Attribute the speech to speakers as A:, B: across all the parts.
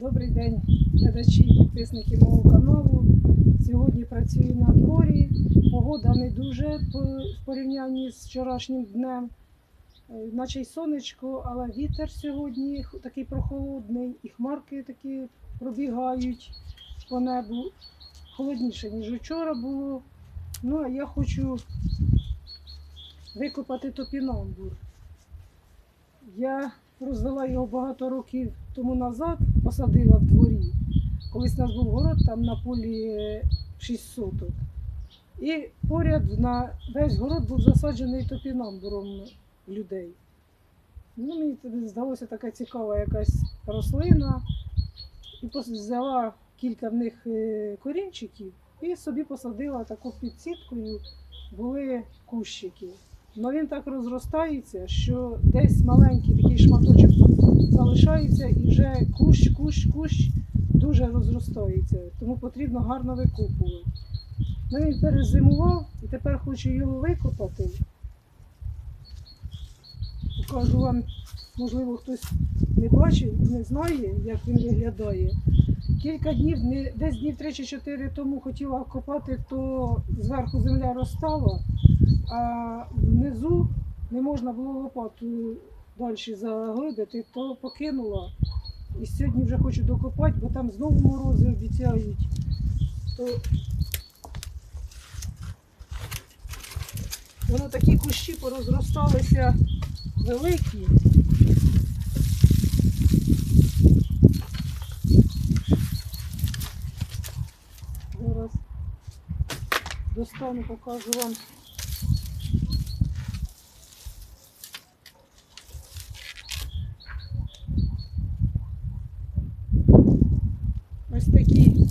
A: Добрий день, глядачі і підписники мого каналу. Сьогодні працюю на дворі. Погода не дуже в порівнянні з вчорашнім днем. Е, Наче й сонечко, але вітер сьогодні такий прохолодний, і хмарки такі пробігають по небу. Холодніше, ніж вчора було. Ну, а я хочу викопати топінамбур. Я розвела його багато років тому назад, посадила в дворі. Колись у нас був город там на полі е, 6 соток. І поряд на весь город був засаджений топінамбуром людей. Ну, мені тоді здалося така цікава якась рослина. І взяла кілька в них е, корінчиків і собі посадила таку під сіткою були кущики. Ну він так розростається, що десь маленький такий шматочок залишається і вже кущ, кущ, кущ дуже розростається. Тому потрібно гарно викопувати. Ну він перезимував і тепер хочу його викопати. Покажу вам, можливо, хтось не бачив не знає, як він виглядає. Кілька днів, десь днів 3 чи 4 тому хотіла копати, то зверху земля розстала, а внизу не можна було лопату далі заглибити, то покинула. І сьогодні вже хочу докопати, бо там знову морози обіцяють. То воно такі кущі порозросталися великі. Зараз достану, покажу вам. Ось такі,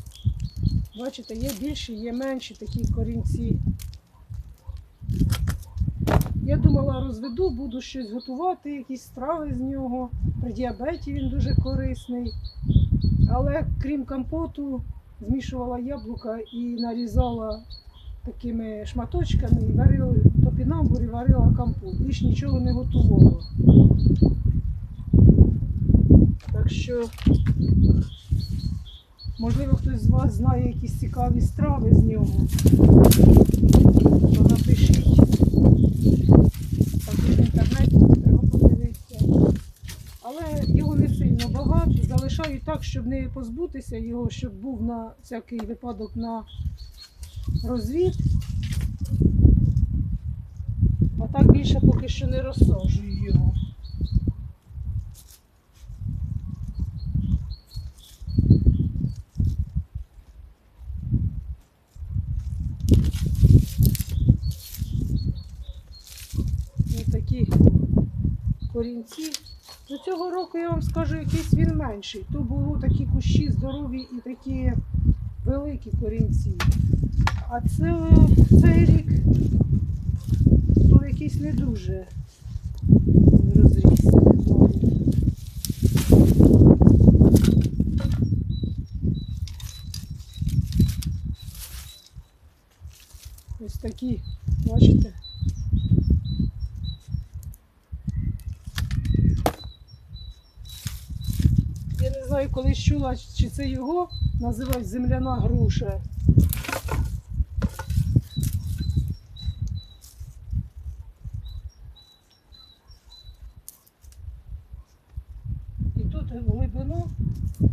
A: бачите, є більші, є менші такі корінці. Я думала, розведу, буду щось готувати, якісь страви з нього. При діабеті він дуже корисний. Але крім компоту, змішувала яблука і нарізала такими шматочками і варила топінамбур і варила компот. Більш нічого не готувала. Так що, можливо, хтось з вас знає якісь цікаві страви з нього. То напишіть. Так в інтернеті треба подивитися. Але його не сильно багато. Залишаю так, щоб не позбутися його, щоб був на всякий випадок на розвід. А так більше поки що не розсаджую його. Ось такі корінці. До цього року я вам скажу, якийсь він менший. То були такі кущі здорові і такі великі корінці. А це, цей рік то якийсь не дуже розрісся. Ось такі, бачите? Я не знаю, колись чула, чи це його називають земляна груша. І тут в глибину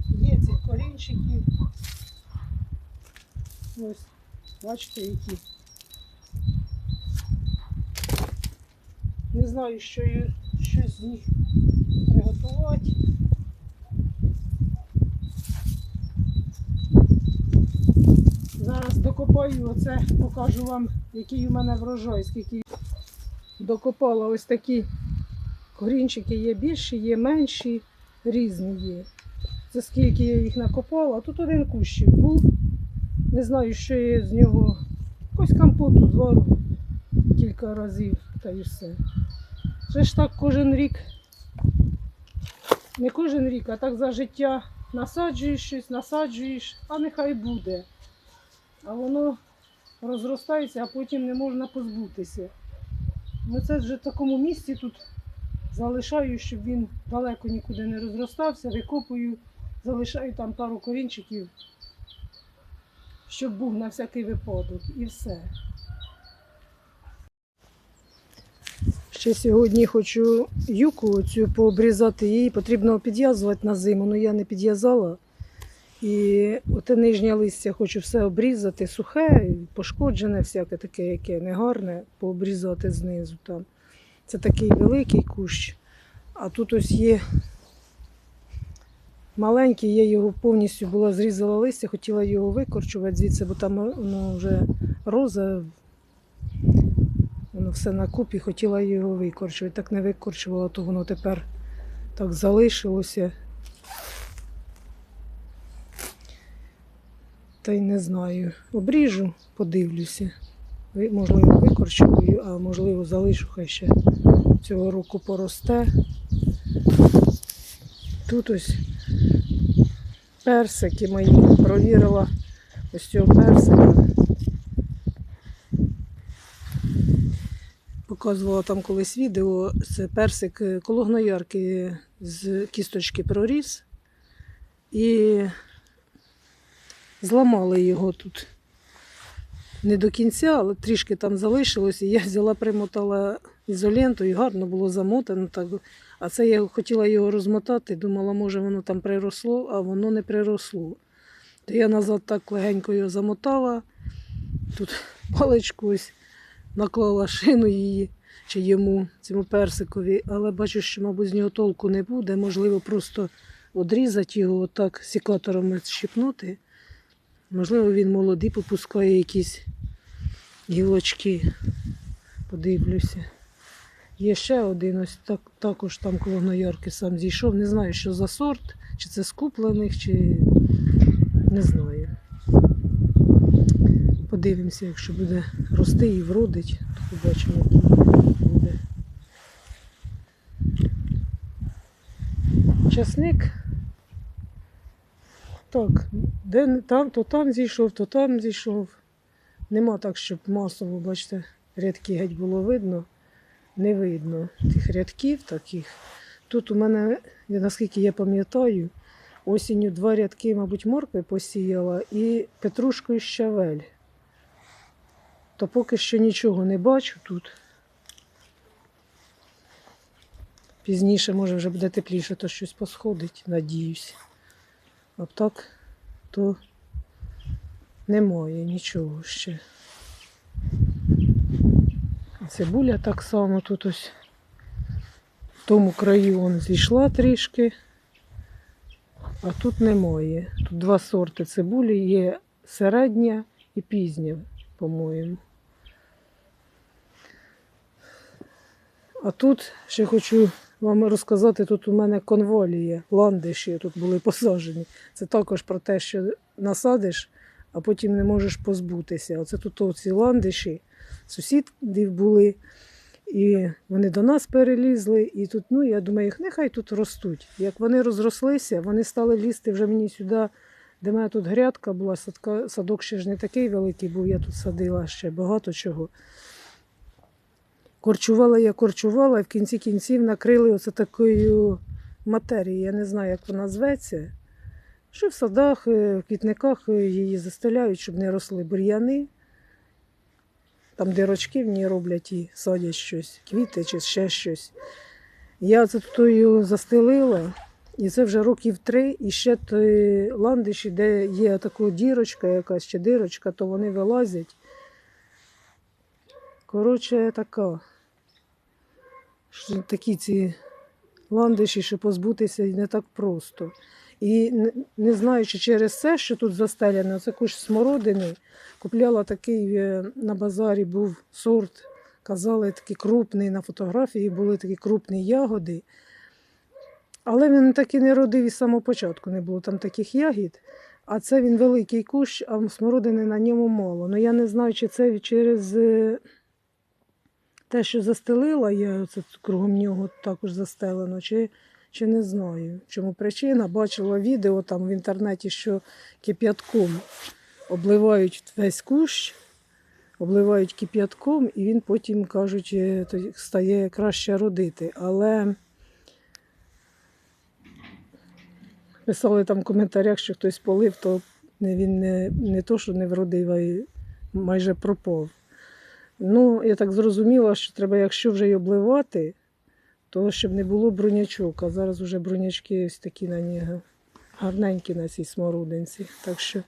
A: є ці корінчики. Ось, бачите, які. Не знаю, що щось з них приготувати. Зараз докопаю оце, покажу вам, який у мене врожай, скільки докопала ось такі корінчики є більші, є менші, різні є. Це скільки я їх накопала. Тут один кущик був. Не знаю, що я з нього якось компоту звару кілька разів та і все. Це ж так кожен рік. Не кожен рік, а так за життя насаджуєш щось, насаджуєш, а нехай буде. А воно розростається, а потім не можна позбутися. Ну це вже в такому місці тут залишаю, щоб він далеко нікуди не розростався, викопую залишаю там пару корінчиків, щоб був на всякий випадок, і все. Ще сьогодні хочу юку цю пообрізати, її потрібно підв'язувати на зиму, але я не підв'язала. І оте нижнє листя хочу все обрізати, сухе, пошкоджене, всяке таке, яке негарне, пообрізати знизу там. Це такий великий кущ. А тут ось є маленький, я його повністю була зрізала листя, хотіла його викорчувати звідси, бо там воно вже роза, воно все на купі, хотіла його викорчувати. Так не викорчувала, то воно тепер так залишилося. Та й не знаю. Обріжу, подивлюся. Можливо, викорчую, а можливо залишу, хай ще цього року поросте. Тут ось персики мої. Провірила ось цього персика. Показувала там колись відео. Це персик е, коло гноярки з кісточки проріс. І зламали його тут. Не до кінця, але трішки там залишилось. І я взяла, примотала ізоленту і гарно було замотано. Так. А це я хотіла його розмотати, думала, може воно там приросло, а воно не приросло. То я назад так легенько його замотала, тут паличку ось наклала шину її чи йому, цьому персикові, але бачу, що, мабуть, з нього толку не буде. Можливо, просто одрізати його отак секатором щипнути. Можливо, він молодий, попускає якісь гілочки. Подивлюся. Є ще один, ось так, також там коло гноярки сам зійшов. Не знаю, що за сорт, чи це з куплених, чи не знаю. Подивимося, якщо буде рости і вродить, то побачимо, який буде. Часник. Так, де там, то там зійшов, то там зійшов. Нема так, щоб масово, бачите, рядки геть було видно. Не видно тих рядків таких. Тут у мене, наскільки я пам'ятаю, осінню два рядки, мабуть, моркви посіяла і петрушку і щавель. То поки що нічого не бачу тут. Пізніше, може, вже буде тепліше, то щось посходить, надіюсь. А так, то немає нічого ще. Цибуля так само тут ось в тому краю он зійшла трішки, а тут немає. Тут два сорти цибулі, є середня і пізня, по-моєму. А тут ще хочу вам розказати, тут у мене конволія, ландиші тут були посаджені. Це також про те, що насадиш, а потім не можеш позбутися. Оце тут оці ландиші, сусідів були, і вони до нас перелізли. І тут, ну, я думаю, їх нехай тут ростуть. Як вони розрослися, вони стали лізти вже мені сюди, де мене тут грядка була, садка, садок ще ж не такий великий був, я тут садила ще багато чого. Корчувала я корчувала, і в кінці кінців накрили оце такою матерією. Я не знаю, як вона зветься. Що в садах, е, в квітниках е, її застеляють, щоб не росли бур'яни. Там дирочки в ній роблять і садять щось, квіти чи ще щось. Я це тою застелила, і це вже років три, і ще той ландиші, де є така дірочка якась чи дирочка, то вони вилазять. Коротше, така. Що Такі ці ландиші, що позбутися не так просто. І не, знаючи через це, що тут застеляно, це куш смородини, купляла такий е, на базарі був сорт, казали, такий крупний, на фотографії були такі крупні ягоди. Але він так і не родив із самого початку, не було там таких ягід. А це він великий кущ, а смородини на ньому мало. Ну я не знаю, чи це через е, те, що застелила, я це кругом нього також застелено, чи, чи не знаю. Чому причина? Бачила відео там в інтернеті, що кип'ятком обливають весь кущ, обливають кип'ятком, і він потім, кажуть, е, стає краще родити. Але писали там в коментарях, що хтось полив, то він не, не то, що не вродив, а й майже пропав. Ну, я так зрозуміла, що треба, якщо вже й обливати, то щоб не було брунячок. А зараз вже брунячки ось такі на нього гарненькі на цій смородинці. Так що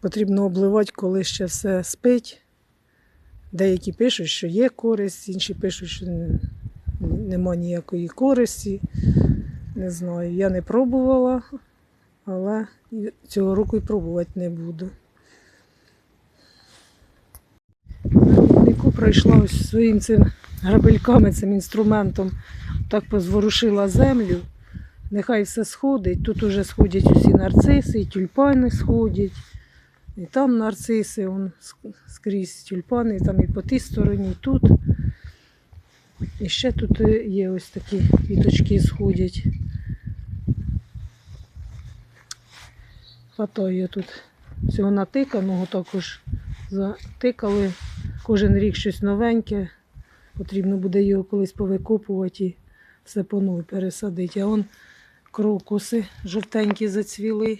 A: потрібно обливати, коли ще все спить. Деякі пишуть, що є користь, інші пишуть, що нема ніякої користі. Не знаю, я не пробувала, але цього року і пробувати не буду. На руднику пройшла ось своїм цим грабельками, цим інструментом, так позворушила землю. Нехай все сходить. Тут уже сходять усі нарциси, і тюльпани сходять. І там нарциси, он скрізь тюльпани, там і по тій стороні, і тут. І ще тут е, є ось такі квіточки сходять. Хватає тут всього натиканого, також затикали. Кожен рік щось новеньке. Потрібно буде його колись повикопувати і все по новій пересадити. А он крокуси жовтенькі зацвіли.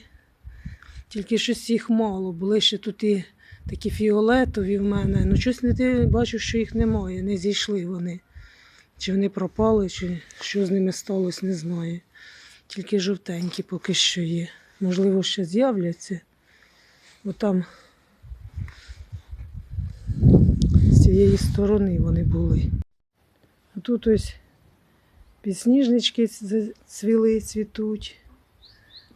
A: Тільки щось їх мало. Були ще тут і такі фіолетові в мене. Ну, щось не ти бачу, що їх немає, не зійшли вони. Чи вони пропали, чи що з ними сталося, не знаю. Тільки жовтенькі поки що є. Можливо, ще з'являться. Бо там з цієї сторони вони були. Тут ось підсніжнички цвіли, цвітуть.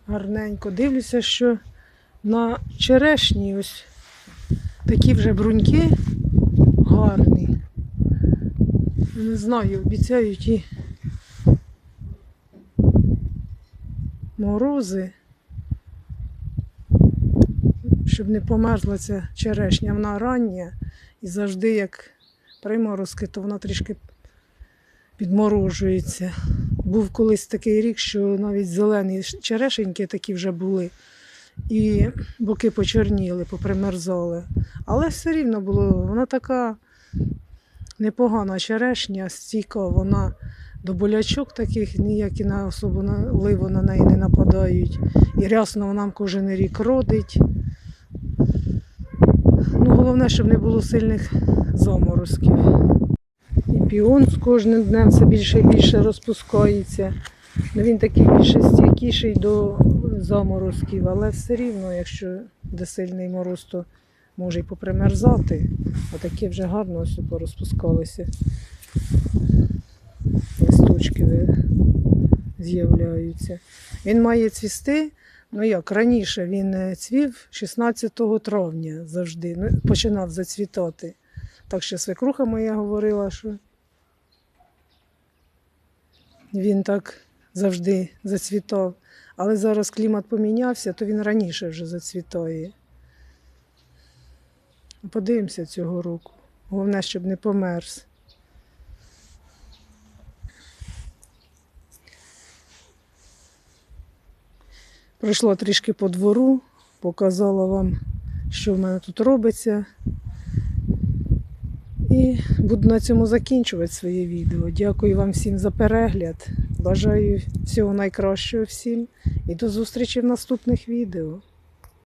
A: Гарненько. Дивлюся, що на черешні ось такі вже бруньки гарні. Не знаю, обіцяють і морози, щоб не померзла ця черешня. Вона рання і завжди, як приморозки, то вона трішки підморожується. Був колись такий рік, що навіть зелені черешеньки такі вже були, і боки почорніли, попримерзали. Але все рівно було, вона така непогана черешня, стійка, вона до болячок таких ніякі на особо на на неї не нападають. І рясно вона кожен рік родить. Ну, головне, щоб не було сильних заморозків. І піон з кожним днем все більше і більше розпускається. Ну, він такий більше стійкіший до заморозків, але все рівно, якщо де сильний мороз, то може й попримерзати. А такі вже гарно ось порозпускалися. Листочки з'являються. Він має цвісти. Ну як раніше він е, цвів 16 травня завжди, ну, починав зацвітати. Так що свекруха моя говорила, що він так завжди зацвітав. Але зараз клімат помінявся, то він раніше вже зацвітає. Подивимося цього року. Головне, щоб не померз. Пройшла трішки по двору, показала вам, що в мене тут робиться. І буду на цьому закінчувати своє відео. Дякую вам всім за перегляд. Бажаю всього найкращого всім і до зустрічі в наступних відео.